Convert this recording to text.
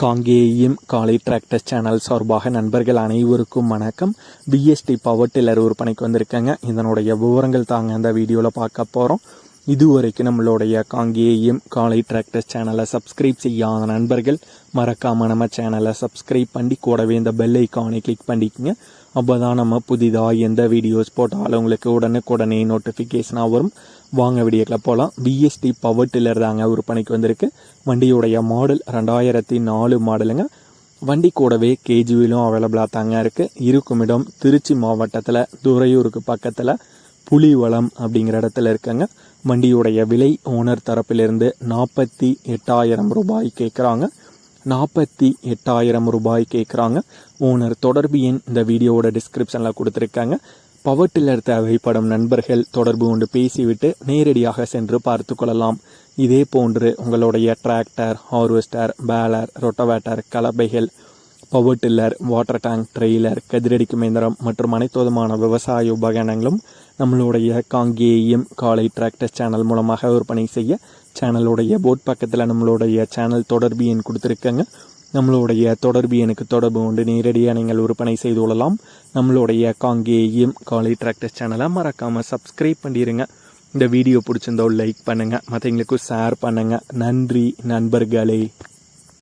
காங்கேயம் காலை tractor channel சார்பாக நண்பர்கள் அனைவருக்கும் வணக்கம். பிஎஸ்டி பவர் டில்லர் விற்பனைக்கு வந்திருக்கேங்க. இதனுடைய விவரங்கள் தாங்க இந்த வீடியோவில் பார்க்க போகிறோம் இதுவரைக்கும் நம்மளுடைய காங்கேயம் காலை டிராக்டர் சேனலை சப்ஸ்கிரைப் செய்யாத நண்பர்கள் மறக்காம நம்ம சேனலை சப்ஸ்கிரைப் பண்ணி கூடவே இந்த பெல் ஐக்கானை கிளிக் பண்ணிக்கோங்க. அப்போ தான் நம்ம புதிதாக எந்த வீடியோஸ் போட்டாலும் உங்களுக்கு உடனுக்குடனே நோட்டிஃபிகேஷனாக வரும். வாங்க வீடியோக்களை போகலாம் பிஎஸ்டி பவர் டில்லர் தாங்க விற்பனைக்கு வந்திருக்கு. வண்டியுடைய மாடல் ரெண்டாயிரத்தி நாலு மாடலுங்க வண்டி கூடவே கேஜிவிலும் அவைலபிளாக தாங்க இருக்குது இருக்கும் இடம் திருச்சி மாவட்டத்தில் துறையூருக்கு பக்கத்தில். புலிவளம் அப்படிங்கிற இடத்துல இருக்குங்க. வண்டியுடைய விலை ஓனர் தரப்பிலிருந்து நாற்பத்தி எட்டாயிரம் ரூபாய் கேட்குறாங்க நாற்பத்தி எட்டாயிரம் ரூபாய் கேட்குறாங்க ஓனர் தொடர்பு எண் இந்த வீடியோவோட டிஸ்கிரிப்ஷனில் கொடுத்துருக்காங்க. பவர் டில்லர் தேவைப்படும் நண்பர்கள் தொடர்பு கொண்டு பேசிவிட்டு நேரடியாக சென்று பார்த்து கொள்ளலாம். இதே போன்று உங்களுடைய tractor harvester baler rotavator கலப்பைகள் power tiller water tank trailer கதிரடிக்கும் இயந்திரம் மற்றும் அனைத்து விதமான விவசாய உபகரணங்களும் நம்மளுடைய காங்கேயம் காலை டிராக்டர் சேனல் மூலமாக விற்பனை செய்ய சேனலுடைய போட் பக்கத்தில் நம்மளுடைய சேனல் தொடர்பு எண் கொடுத்துருக்கங்க. நம்மளுடைய தொடர்பு எனக்கு தொடர்பு கொண்டு நேரடியாக நீங்கள் விற்பனை செய்து கொள்ளலாம். நம்மளுடைய காங்கேயம் காலை டிராக்டர் சேனலை மறக்காமல் சப்ஸ்கிரைப் பண்ணிடுங்க இந்த வீடியோ பிடிச்சிருந்தோ லைக் பண்ணுங்கள் மற்றவங்களுக்கும் ஷேர் பண்ணுங்கள் நன்றி நண்பர்களே.